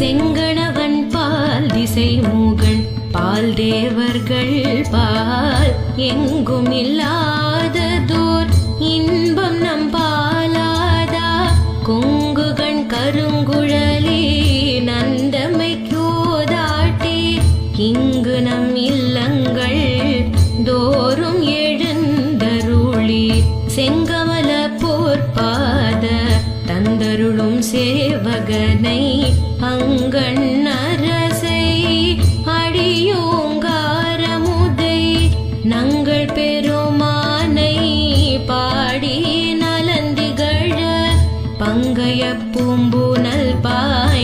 செங்கணவன் பால் திசை மூகன் பால் தேவர்கள் பால் எங்கும் இல்லாததோர் இன்பம் நம் பாலாதா? கொங்குகண் கருங்குழலே நந்தமை கோதாட்டே இங்கு நம் இல்லங்கள் தோறும் எழு சேவகனை அங்கண் அரசை அடியோங்காரமுதை நங்கள் பெருமானை பாடி நலந்திகழ பங்கைய பூம்புனல் பாய்